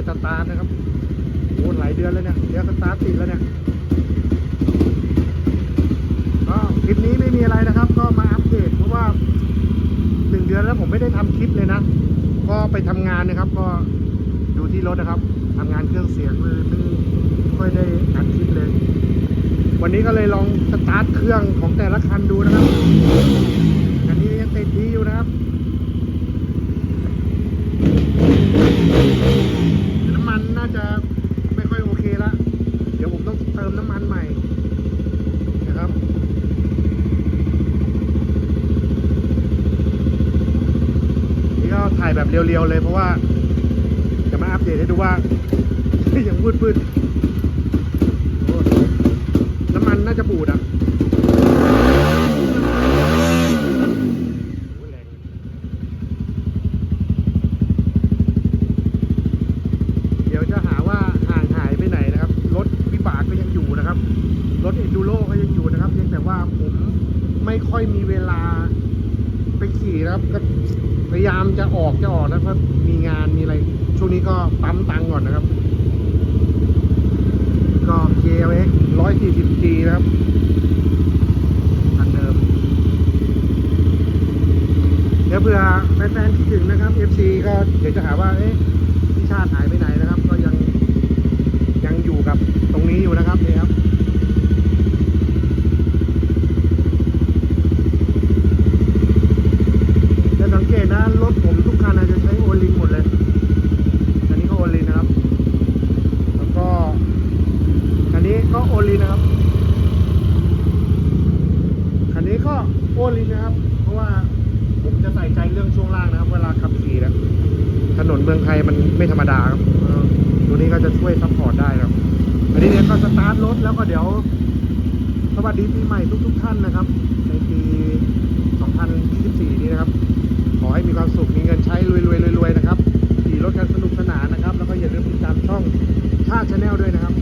ได้ตาร์นะครับโอ้หลายเดือนแล้วเนี่ยเดี๋ยวสตาร์ทติดแล้วเนี่ยก็คลิปนี้ไม่มีอะไรนะครับ ก็มาอัปเดตเพราะว่าหนึ่งเดือนแล้วผมไม่ได้ทำคลิปเลยนะ ก็ไปทำงานนะครับ ก็ดูที่รถนะครับ ทำงานเครื่องเสียงเลยไม่ค่อยได้อัดคลิปเลย วันนี้ก็เลยลองสตาร์ทเครื่องของแต่ละคันดูนะครับายแบบเรียวๆเลยเพราะว่าจะมาอัปเดตให้ดูว่ายังวืดพืดน้ำมันน่าจะบูดอะโอ้แรงเดี๋ยวจะหาว่าห่างหายไปไหนนะครับรถวิบากก็ยังอยู่นะครับรถเอ็นดูโรก็ยังอยู่นะครับแต่ว่าผมไม่ค่อยมีเวลาไปขี่นะครับก็ พยายามจะออกจะออกนะเพราะมีงานมีอะไร ช่วงนี้ก็ปั๊มตังก่อนนะครับ ก็ KLX 140G นะครับคันเดิม เดี๋ยวเผื่อแฟนๆคิดถึงนะครับ FC ก็เดี๋ยวจะหาว่า เอ๊ะพี่ชาติหายไปไหนนะครับ ก็ยังยังอยู่กับตรงนี้อยู่นะครับนี่ครับ ก็โอลินนะครับ คันนี้ก็โอลินนะครับ เพราะว่าผมจะใส่ใจเรื่องช่วงล่างนะครับ เวลาขับขี่นะถนนเมืองไทยมันไม่ธรรมดาครับตัวนี้ก็จะช่วยซัพพอร์ตได้ครับ อันนี้เนี่ยก็สตาร์ทรถแล้วก็เดี๋ยว สวัสดีปีใหม่ทุก ๆ ท่านนะครับ ในปี 2024 นี้นะครับ ขอให้มีความสุข มีเงินใช้รวยๆรวยๆนะครับขี่รถกันสนุกสนานนะครับ แล้วก็อย่าลืมติดตามช่องชาติชาแนลด้วยนะครับ